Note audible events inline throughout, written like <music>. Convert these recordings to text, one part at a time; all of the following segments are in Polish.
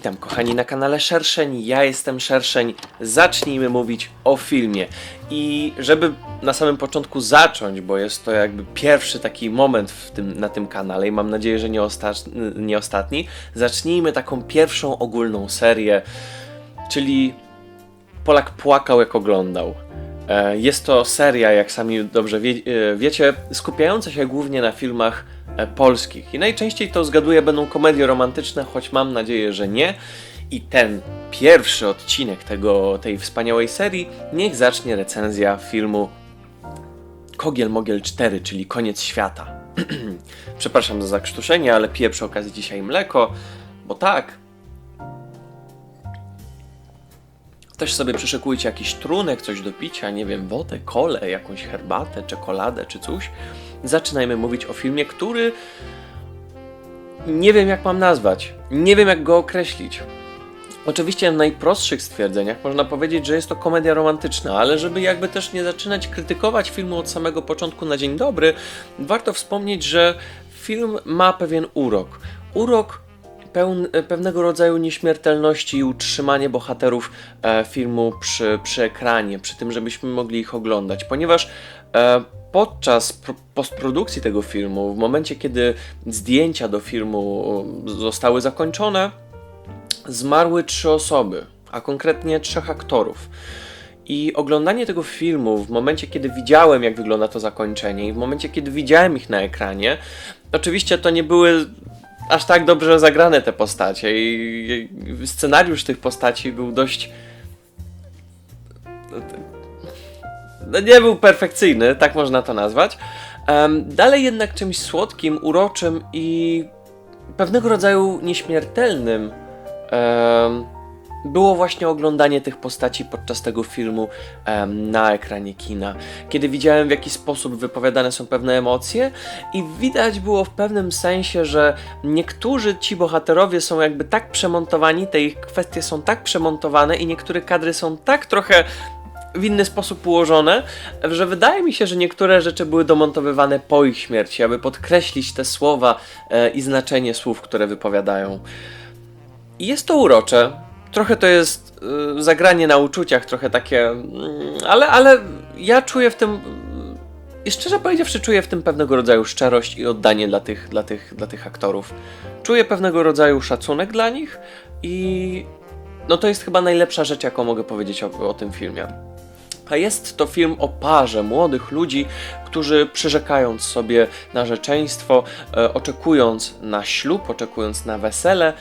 Witam kochani na kanale Szerszeń, ja jestem Szerszeń. Zacznijmy mówić o filmie. I żeby na samym początku zacząć, bo jest to jakby pierwszy taki moment tym, na tym kanale i mam nadzieję, że nie, osta- nie ostatni, zacznijmy taką pierwszą ogólną serię, czyli Polak płakał jak oglądał. E, Jest to seria, jak sami dobrze wie, e, wiecie, skupiająca się głównie na filmach e, polskich. I najczęściej to zgaduję będą komedie romantyczne, choć mam nadzieję, że nie. I ten pierwszy odcinek tego, tej wspaniałej serii niech zacznie recenzja filmu Kogiel Mogiel 4, czyli Koniec Świata. <clears throat> Przepraszam za zakrztuszenie, ale piję przy okazji dzisiaj mleko, bo tak, Też sobie przyszykujcie jakiś trunek, coś do picia, nie wiem, wodę, kolę, jakąś herbatę, czekoladę czy coś. Zaczynajmy mówić o filmie, który nie wiem jak mam nazwać, nie wiem jak go określić. Oczywiście w najprostszych stwierdzeniach można powiedzieć, że jest to komedia romantyczna, ale żeby jakby też nie zaczynać krytykować filmu od samego początku na dzień dobry, warto wspomnieć, że film ma pewien urok. Urok pełn, pewnego rodzaju nieśmiertelności i utrzymanie bohaterów e, filmu przy, przy ekranie, przy tym, żebyśmy mogli ich oglądać, ponieważ e, podczas pro, postprodukcji tego filmu, w momencie kiedy zdjęcia do filmu zostały zakończone, zmarły trzy osoby, a konkretnie trzech aktorów. I oglądanie tego filmu w momencie, kiedy widziałem, jak wygląda to zakończenie, i w momencie, kiedy widziałem ich na ekranie, oczywiście to nie były aż tak dobrze zagrane te postacie, i scenariusz tych postaci był dość. No, nie był perfekcyjny, tak można to nazwać. Dalej jednak czymś słodkim, uroczym i pewnego rodzaju nieśmiertelnym em, było właśnie oglądanie tych postaci podczas tego filmu em, na ekranie kina. Kiedy widziałem w jaki sposób wypowiadane są pewne emocje i widać było w pewnym sensie, że niektórzy ci bohaterowie są jakby tak przemontowani, te ich kwestie są tak przemontowane i niektóre kadry są tak trochę w inny sposób ułożone, że wydaje mi się, że niektóre rzeczy były domontowywane po ich śmierci, aby podkreślić te słowa e, i znaczenie słów, które wypowiadają. I jest to urocze. Trochę to jest y, zagranie na uczuciach, trochę takie. mm, ale, ale ja czuję w tym. I szczerze powiedziawszy, czuję w tym pewnego rodzaju szczerość i oddanie dla tych, dla tych, dla tych aktorów. Czuję pewnego rodzaju szacunek dla nich i. No to jest chyba najlepsza rzecz, jaką mogę powiedzieć o, o tym filmie. A jest to film o parze młodych ludzi, którzy przyrzekając sobie narzeczeństwo, e, oczekując na ślub, oczekując na wesele,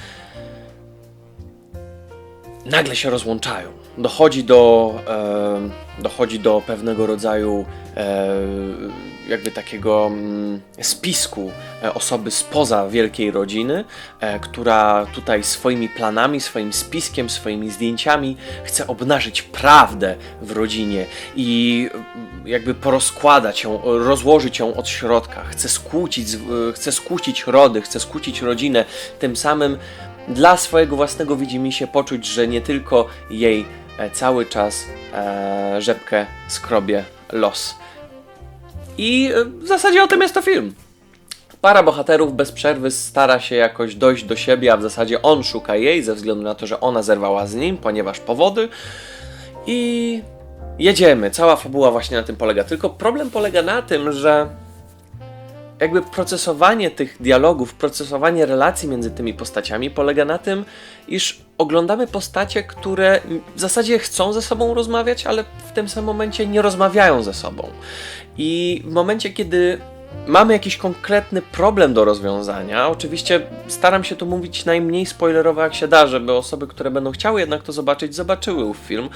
nagle się rozłączają. Dochodzi do, e, dochodzi do pewnego rodzaju e, jakby takiego mm, spisku e, osoby spoza wielkiej rodziny, e, która tutaj swoimi planami, swoim spiskiem, swoimi zdjęciami chce obnażyć prawdę w rodzinie i mm, jakby porozkładać ją, rozłożyć ją od środka. Chce skłócić, e, chce skłócić rody, chce skłócić rodzinę, tym samym dla swojego własnego widzimisię poczuć, że nie tylko jej e, cały czas e, rzepkę skrobie los. I e, w zasadzie o tym jest to film. Para bohaterów bez przerwy stara się jakoś dojść do siebie, a w zasadzie on szuka jej ze względu na to, że ona zerwała z nim, ponieważ powody. I jedziemy. Cała fabuła właśnie na tym polega. Tylko problem polega na tym, że jakby procesowanie tych dialogów, procesowanie relacji między tymi postaciami polega na tym, iż oglądamy postacie, które w zasadzie chcą ze sobą rozmawiać, ale w tym samym momencie nie rozmawiają ze sobą. I w momencie, kiedy mamy jakiś konkretny problem do rozwiązania, oczywiście staram się tu mówić najmniej spoilerowo jak się da, żeby osoby, które będą chciały jednak to zobaczyć, zobaczyły film.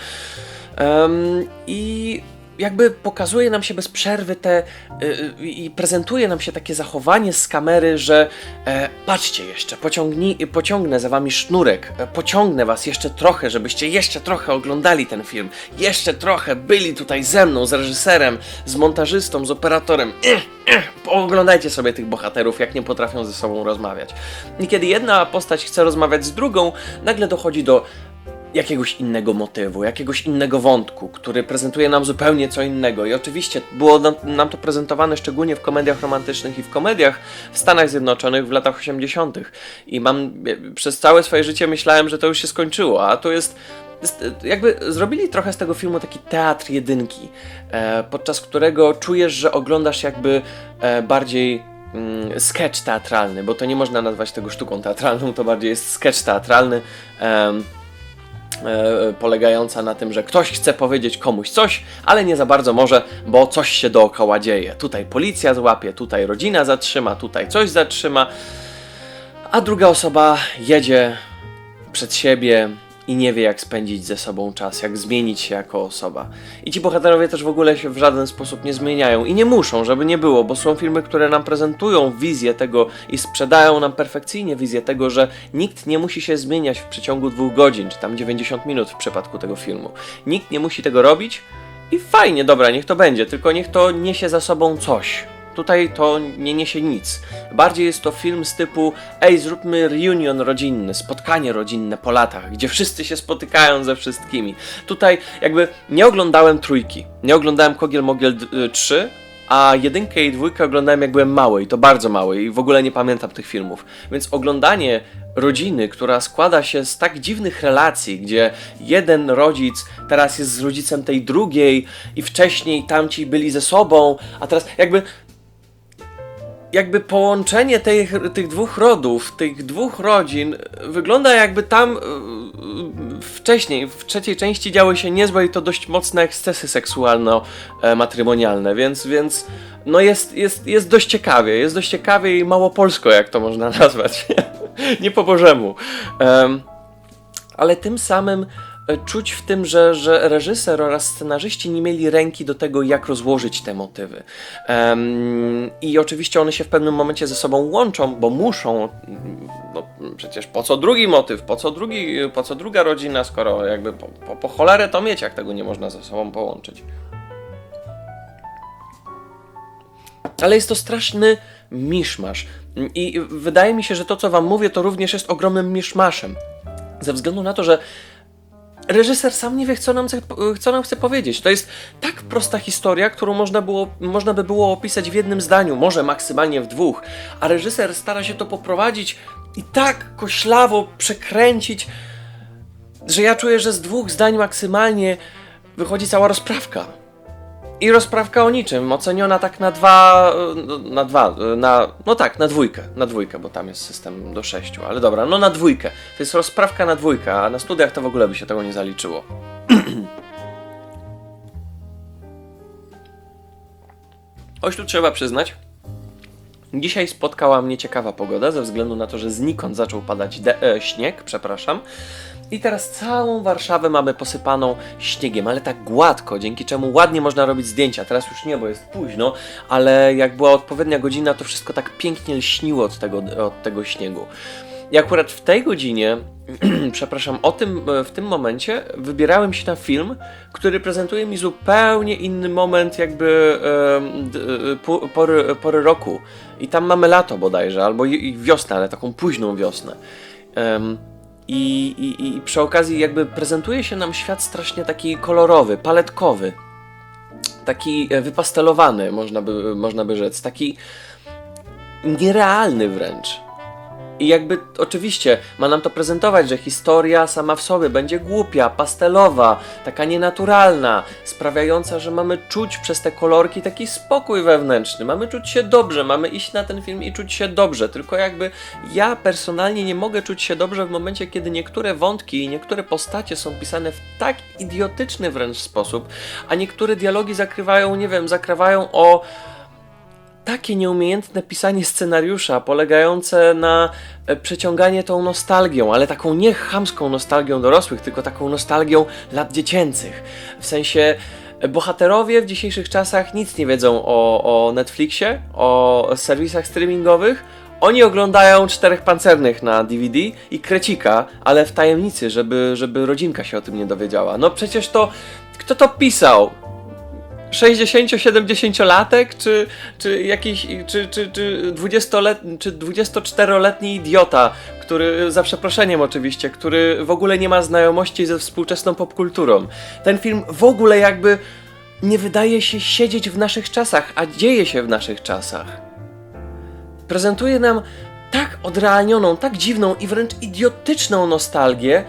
Em, I jakby pokazuje nam się bez przerwy te y, y, i prezentuje nam się takie zachowanie z kamery, że e, patrzcie jeszcze, pociągnij, pociągnę za wami sznurek, e, pociągnę was jeszcze trochę, żebyście jeszcze trochę oglądali ten film, jeszcze trochę byli tutaj ze mną, z reżyserem, z montażystą, z operatorem. Ech, <clears throat> ech, Pooglądajcie sobie tych bohaterów, jak nie potrafią ze sobą rozmawiać. I kiedy jedna postać chce rozmawiać z drugą, nagle dochodzi do jakiegoś innego motywu, jakiegoś innego wątku, który prezentuje nam zupełnie co innego. I oczywiście było nam, to prezentowane szczególnie w komediach romantycznych i w komediach w Stanach Zjednoczonych w latach 80. I mam przez całe swoje życie myślałem, że to już się skończyło, a to jest. jest jakby zrobili trochę z tego filmu taki teatr jedynki, e, podczas którego czujesz, że oglądasz jakby e, bardziej mm, sketch teatralny, bo to nie można nazwać tego sztuką teatralną, to bardziej jest sketch teatralny. E, polegająca na tym, że ktoś chce powiedzieć komuś coś, ale nie za bardzo może, bo coś się dookoła dzieje. Tutaj policja złapie, tutaj rodzina zatrzyma, tutaj coś zatrzyma, a druga osoba jedzie przed siebie i nie wie, jak spędzić ze sobą czas, jak zmienić się jako osoba. I ci bohaterowie też w ogóle się w żaden sposób nie zmieniają i nie muszą, żeby nie było, bo są filmy, które nam prezentują wizję tego i sprzedają nam perfekcyjnie wizję tego, że nikt nie musi się zmieniać w przeciągu dwóch godzin, czy tam 90 minut w przypadku tego filmu. Nikt nie musi tego robić i fajnie, dobra, niech to będzie, tylko niech to niesie za sobą coś. Tutaj to nie niesie nic. Bardziej jest to film z typu ej, zróbmy reunion rodzinny, spotkanie rodzinne po latach, gdzie wszyscy się spotykają ze wszystkimi. Tutaj jakby nie oglądałem trójki, nie oglądałem Kogiel Mogiel d- y, 3, a jedynkę i dwójkę oglądałem jak byłem mały i to bardzo mały i w ogóle nie pamiętam tych filmów. Więc oglądanie rodziny, która składa się z tak dziwnych relacji, gdzie jeden rodzic teraz jest z rodzicem tej drugiej i wcześniej tamci byli ze sobą, a teraz jakby jakby połączenie tych, tych dwóch rodów, tych dwóch rodzin wygląda jakby tam e, wcześniej, w trzeciej części działy się niezłe i to dość mocne ekscesy seksualno-matrymonialne, więc, więc no jest, jest, jest dość ciekawie, jest dość ciekawie i mało polsko, jak to można <laughs> nazwać. Nie po bożemu. Em, ale tym samym e, czuć w tym, że, że reżyser oraz scenarzyści nie mieli ręki do tego, jak rozłożyć te motywy. Em, I oczywiście one się w pewnym momencie ze sobą łączą, bo muszą. No, przecież po co drugi motyw, po co, drugi, po co druga rodzina, skoro jakby po, po, po cholerę to mieć, jak tego nie można ze sobą połączyć. Ale jest to straszny miszmasz. I wydaje mi się, że to, co wam mówię, to również jest ogromnym miszmaszem. Ze względu na to, że reżyser sam nie wie, co nam, chce, co nam chce powiedzieć. To jest tak prosta historia, którą można, było, można by było opisać w jednym zdaniu, może maksymalnie w dwóch, a reżyser stara się to poprowadzić i tak koślawo przekręcić, że ja czuję, że z dwóch zdań maksymalnie wychodzi cała rozprawka. I rozprawka o niczym, oceniona tak na dwa, na dwa, na, no tak, na dwójkę, na dwójkę, bo tam jest system do sześciu, ale dobra, no na dwójkę. To jest rozprawka na dwójkę, a na studiach to w ogóle by się tego nie zaliczyło. <clears throat> Choć tu trzeba przyznać, Dzisiaj spotkała mnie ciekawa pogoda, ze względu na to, że znikąd zaczął padać de- e, śnieg, przepraszam. I teraz całą Warszawę mamy posypaną śniegiem, ale tak gładko, dzięki czemu ładnie można robić zdjęcia. Teraz już nie, bo jest późno, ale jak była odpowiednia godzina, to wszystko tak pięknie lśniło od tego, od tego śniegu. I akurat w tej godzinie, <clears throat> przepraszam, o tym, w tym momencie wybierałem się na film, który prezentuje mi zupełnie inny moment jakby e, po- pory, pory roku. I tam mamy lato bodajże, albo wiosnę, ale taką późną wiosnę. I, i, I przy okazji jakby prezentuje się nam świat strasznie taki kolorowy, paletkowy. Taki e, wypastelowany, można by, można by rzec. Taki nierealny wręcz. I jakby oczywiście ma nam to prezentować, że historia sama w sobie będzie głupia, pastelowa, taka nienaturalna, sprawiająca, że mamy czuć przez te kolorki taki spokój wewnętrzny, mamy czuć się dobrze, mamy iść na ten film i czuć się dobrze. Tylko jakby ja personalnie nie mogę czuć się dobrze w momencie, kiedy niektóre wątki i niektóre postacie są pisane w tak idiotyczny wręcz sposób, a niektóre dialogi zakrywają, nie wiem, zakrywają o takie nieumiejętne pisanie scenariusza, polegające na e, przeciąganie tą nostalgią, ale taką nie chamską nostalgią dorosłych, tylko taką nostalgią lat dziecięcych. W sensie e, bohaterowie w dzisiejszych czasach nic nie wiedzą o, o Netflixie, o serwisach streamingowych. Oni oglądają czterech pancernych na DVD i krecika, ale w tajemnicy, żeby, żeby rodzinka się o tym nie dowiedziała. No przecież to. Kto to pisał? 60-70-latek, czy, czy jakiś, czy, czy, czy 20-letni, czy 24-letni idiota, który, za przeproszeniem oczywiście, który w ogóle nie ma znajomości ze współczesną popkulturą. Ten film w ogóle jakby nie wydaje się siedzieć w naszych czasach, a dzieje się w naszych czasach. Prezentuje nam tak odrealnioną, tak dziwną i wręcz idiotyczną nostalgię,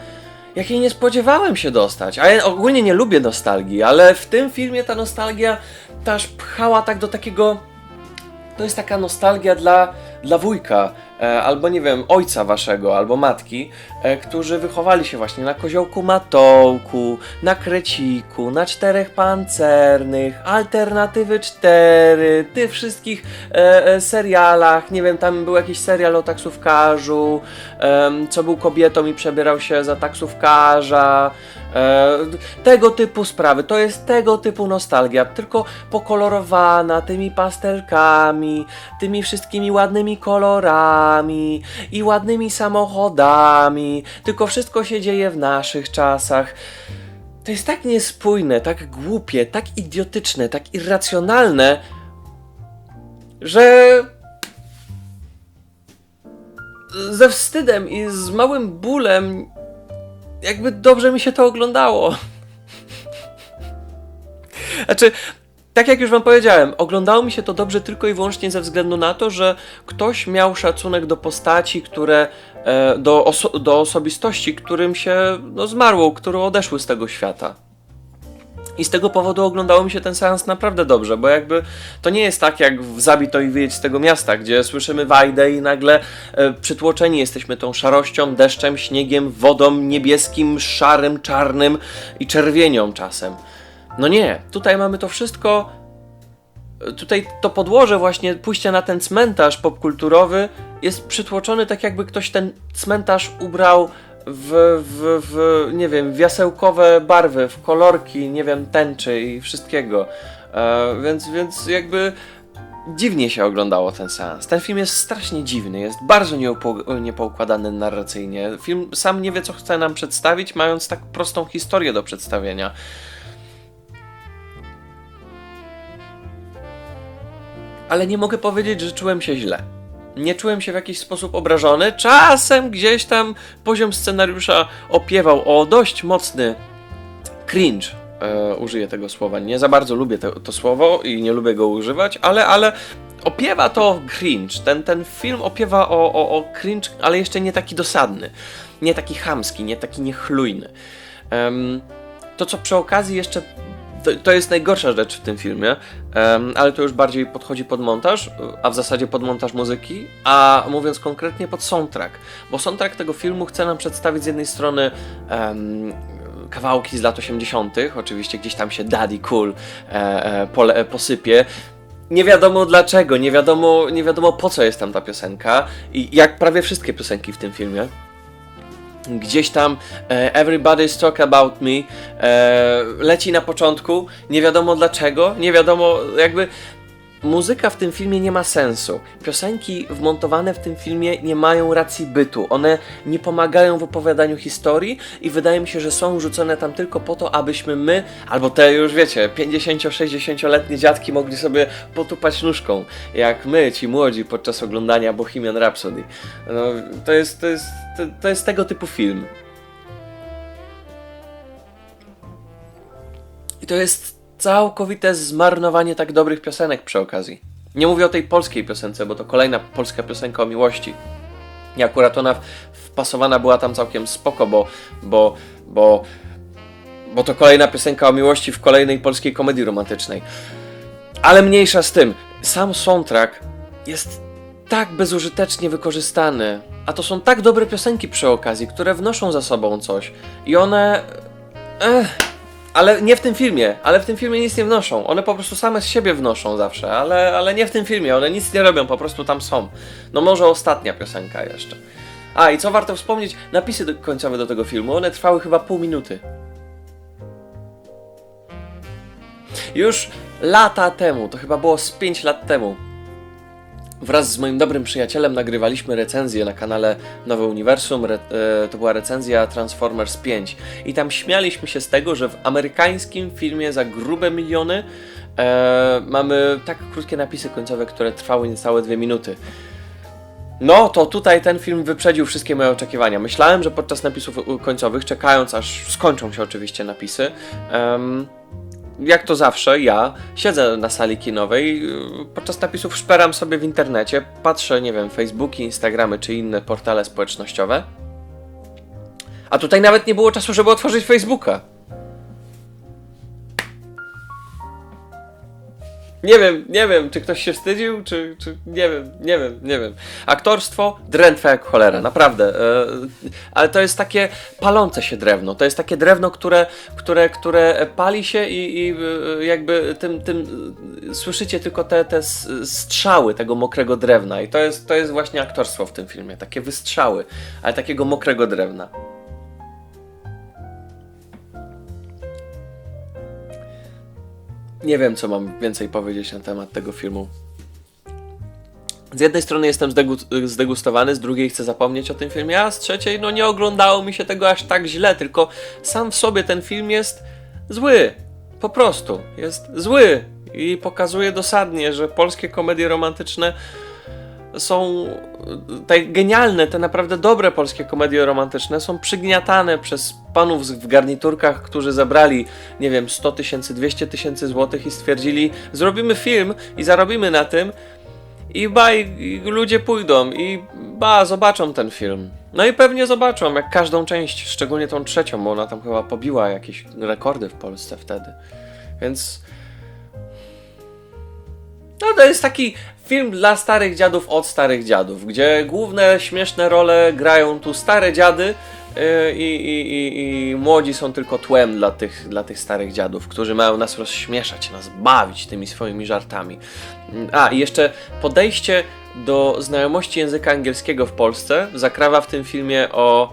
jakiej nie spodziewałem się dostać. A ja ogólnie nie lubię nostalgii, ale w tym filmie ta nostalgia ta aż pchała tak do takiego. To jest taka nostalgia dla, dla wujka, e, albo nie wiem, ojca waszego, albo matki, e, którzy wychowali się właśnie na koziołku matołku, na kreciku, na czterech pancernych, alternatywy 4, tych wszystkich e, serialach, nie wiem, tam był jakiś serial o taksówkarzu, co był kobietą i przebierał się za taksówkarza, tego typu sprawy, to jest tego typu nostalgia, tylko pokolorowana tymi pastelkami, tymi wszystkimi ładnymi kolorami i ładnymi samochodami, tylko wszystko się dzieje w naszych czasach. To jest tak niespójne, tak głupie, tak idiotyczne, tak irracjonalne, że ze wstydem i z małym bólem jakby dobrze mi się to oglądało. <laughs> Znaczy, tak jak już wam powiedziałem, oglądało mi się to dobrze tylko i wyłącznie ze względu na to, że ktoś miał szacunek do postaci, które, e, do, oso- do osobistości, którym się no, zmarło, które odeszły z tego świata. I z tego powodu oglądało mi się ten seans naprawdę dobrze, bo jakby to nie jest tak jak w Zabito i wyjedź z tego miasta, gdzie słyszymy wajdę i nagle e, przytłoczeni jesteśmy tą szarością, deszczem, śniegiem, wodą, niebieskim, szarym, czarnym i czerwienią czasem. No nie, tutaj mamy to wszystko. Tutaj to podłoże właśnie pójścia na ten cmentarz popkulturowy jest przytłoczony tak jakby ktoś ten cmentarz ubrał w, w, w nie wiem, w jasełkowe barwy, w kolorki, nie wiem, tęczy i wszystkiego. E, więc, więc jakby dziwnie się oglądało ten seans. Ten film jest strasznie dziwny, jest bardzo niepoukładany narracyjnie. Film sam nie wie, co chce nam przedstawić, mając tak prostą historię do przedstawienia. Ale nie mogę powiedzieć, że czułem się źle. Nie czułem się w jakiś sposób obrażony. Czasem gdzieś tam poziom scenariusza opiewał o dość mocny cringe. E, użyję tego słowa. Nie za bardzo lubię te, to słowo i nie lubię go używać, ale, ale opiewa to cringe. Ten, ten film opiewa o, o, o cringe, ale jeszcze nie taki dosadny. Nie taki chamski, nie taki niechlujny. Em, to, co przy okazji jeszcze to, to jest najgorsza rzecz w tym filmie, em, ale to już bardziej podchodzi pod montaż, a w zasadzie pod montaż muzyki, a mówiąc konkretnie pod soundtrack, bo soundtrack tego filmu chce nam przedstawić z jednej strony em, kawałki z lat 80., oczywiście gdzieś tam się Daddy Cool e, e, pole, e, posypie. Nie wiadomo dlaczego, nie wiadomo, nie wiadomo po co jest tam ta piosenka i jak prawie wszystkie piosenki w tym filmie gdzieś tam e, Everybody's Talk About Me e, leci na początku, nie wiadomo dlaczego, nie wiadomo jakby muzyka w tym filmie nie ma sensu. Piosenki wmontowane w tym filmie nie mają racji bytu. One nie pomagają w opowiadaniu historii i wydaje mi się, że są rzucone tam tylko po to, abyśmy my, albo te już wiecie, 50-60-letnie dziadki mogli sobie potupać nóżką, jak my, ci młodzi, podczas oglądania Bohemian Rhapsody. No, to jest, to jest, to, to jest tego typu film. I to jest całkowite zmarnowanie tak dobrych piosenek przy okazji. Nie mówię o tej polskiej piosence, bo to kolejna polska piosenka o miłości. I akurat ona wpasowana była tam całkiem spoko, bo, bo, bo, bo to kolejna piosenka o miłości w kolejnej polskiej komedii romantycznej. Ale mniejsza z tym, sam soundtrack jest tak bezużytecznie wykorzystany, a to są tak dobre piosenki przy okazji, które wnoszą za sobą coś. I one. Ech, ale nie w tym filmie, ale w tym filmie nic nie wnoszą. One po prostu same z siebie wnoszą zawsze, ale, ale nie w tym filmie, one nic nie robią, po prostu tam są. No może ostatnia piosenka jeszcze. A i co warto wspomnieć, napisy końcowe do tego filmu, one trwały chyba pół minuty. Już lata temu, to chyba było z 5 lat temu, wraz z moim dobrym przyjacielem nagrywaliśmy recenzję na kanale Nowe Uniwersum. Re, e, to była recenzja Transformers 5. I tam śmialiśmy się z tego, że w amerykańskim filmie za grube miliony e, mamy tak krótkie napisy końcowe, które trwały niecałe dwie minuty. No, to tutaj ten film wyprzedził wszystkie moje oczekiwania. Myślałem, że podczas napisów końcowych, czekając aż skończą się oczywiście napisy, em, jak to zawsze, ja siedzę na sali kinowej, yy, podczas napisów szperam sobie w internecie, patrzę, nie wiem, Facebooki, Instagramy czy inne portale społecznościowe. A tutaj nawet nie było czasu, żeby otworzyć Facebooka. Nie wiem, nie wiem, czy ktoś się wstydził, czy, czy nie wiem, nie wiem, nie wiem. Aktorstwo drętwe jak cholera, naprawdę. E, ale to jest takie palące się drewno. To jest takie drewno, które, które, które pali się i, i e, jakby tym, tym e, słyszycie tylko te, te strzały tego mokrego drewna. I to jest, to jest właśnie aktorstwo w tym filmie. Takie wystrzały, ale takiego mokrego drewna. Nie wiem, co mam więcej powiedzieć na temat tego filmu. Z jednej strony jestem zdegu- zdegustowany, z drugiej chcę zapomnieć o tym filmie, a z trzeciej, no nie oglądało mi się tego aż tak źle, tylko sam w sobie ten film jest zły. Po prostu. Jest zły. I pokazuje dosadnie, że polskie komedie romantyczne są te genialne, te naprawdę dobre polskie komedie romantyczne są przygniatane przez panów w garniturkach, którzy zabrali, nie wiem, 100 tysięcy, 200 tysięcy złotych i stwierdzili, zrobimy film i zarobimy na tym i ba, ludzie pójdą i ba, zobaczą ten film. No i pewnie zobaczą, jak każdą część, szczególnie tą trzecią, bo ona tam chyba pobiła jakieś rekordy w Polsce wtedy. Więc no to jest taki film dla starych dziadów od starych dziadów, gdzie główne śmieszne role grają tu stare dziady yy, i, i, i, i młodzi są tylko tłem dla tych, dla tych starych dziadów, którzy mają nas rozśmieszać, nas bawić tymi swoimi żartami. A, i jeszcze podejście do znajomości języka angielskiego w Polsce zakrawa w tym filmie o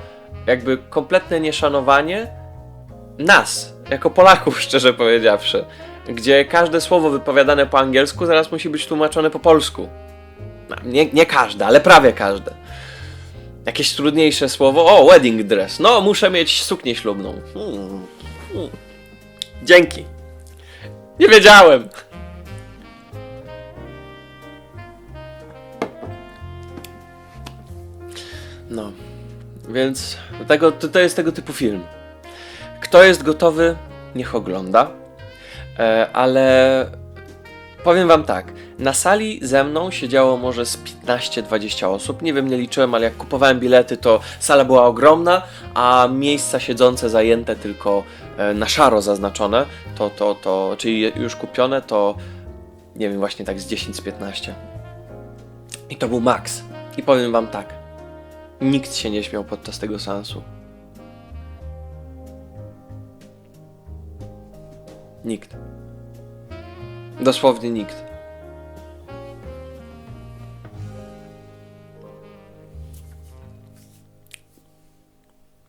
jakby kompletne nieszanowanie nas, jako Polaków, <laughs> szczerze powiedziawszy, gdzie każde słowo wypowiadane po angielsku zaraz musi być tłumaczone po polsku. No, Nie, nie każde, ale prawie każde. Jakieś trudniejsze słowo, o, wedding dress, no, muszę mieć suknię ślubną. Hmm. Hmm. Dzięki. Nie wiedziałem. No, więc tego, to, to jest tego typu film. Kto jest gotowy, niech ogląda. E, ale powiem wam tak, na sali ze mną siedziało może z 15-20 osób. Nie wiem, nie liczyłem, ale jak kupowałem bilety, to sala była ogromna, a miejsca siedzące zajęte tylko e, na szaro zaznaczone, to, to, to, czyli już kupione, to nie wiem, właśnie tak z 10 z 15. I to był maks. I powiem wam tak, nikt się nie śmiał podczas tego seansu. Nikt. Dosłownie nikt.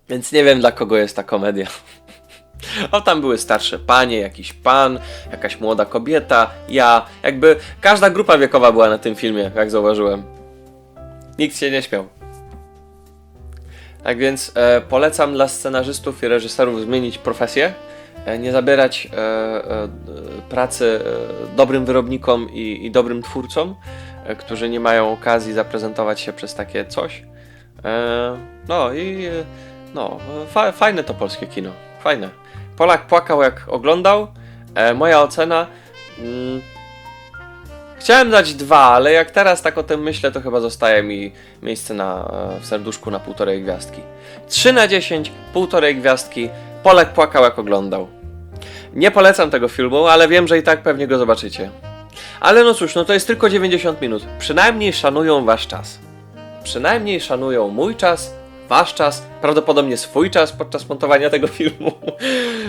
Więc nie wiem dla kogo jest ta komedia. <laughs> O, tam były starsze panie, jakiś pan, jakaś młoda kobieta, ja. Jakby każda grupa wiekowa była na tym filmie, jak zauważyłem. Nikt się nie śmiał. Tak więc e, polecam dla scenarzystów i reżyserów zmienić profesję, nie zabierać e, e, pracy e, dobrym wyrobnikom i, i dobrym twórcom, e, którzy nie mają okazji zaprezentować się przez takie coś. E, no i e, no, fa, fajne to polskie kino, fajne. Polak płakał jak oglądał. E, moja ocena. Mm, Chciałem dać dwa, ale jak teraz tak o tym myślę, to chyba zostaje mi miejsce na, e, w serduszku na półtorej gwiazdki. 3 na 10, półtorej gwiazdki. Polek płakał jak oglądał. Nie polecam tego filmu, ale wiem, że i tak pewnie go zobaczycie. Ale no cóż, no to jest tylko 90 minut. Przynajmniej szanują wasz czas. Przynajmniej szanują mój czas, wasz czas, prawdopodobnie swój czas podczas montowania tego filmu. <laughs>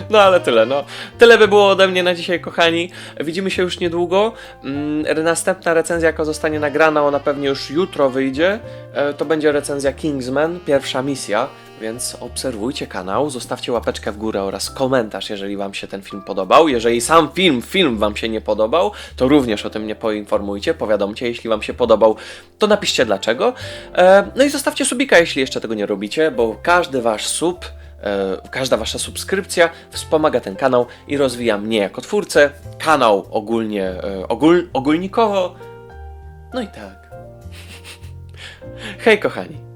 No ale tyle, no. Tyle by było ode mnie na dzisiaj, kochani. Widzimy się już niedługo. Mm, Następna recenzja, jaka zostanie nagrana, ona pewnie już jutro wyjdzie. E, To będzie recenzja Kingsman, pierwsza misja, więc obserwujcie kanał, zostawcie łapeczkę w górę oraz komentarz, jeżeli Wam się ten film podobał. Jeżeli sam film, film Wam się nie podobał, to również o tym mnie poinformujcie, powiadomcie, jeśli Wam się podobał, to napiszcie dlaczego. E, no i zostawcie subika, jeśli jeszcze tego nie robicie, bo każdy Wasz sub e, każda wasza subskrypcja wspomaga ten kanał i rozwija mnie jako twórcę, kanał ogólnie, e, ogól, ogólnikowo. No i tak. <laughs> Hej kochani.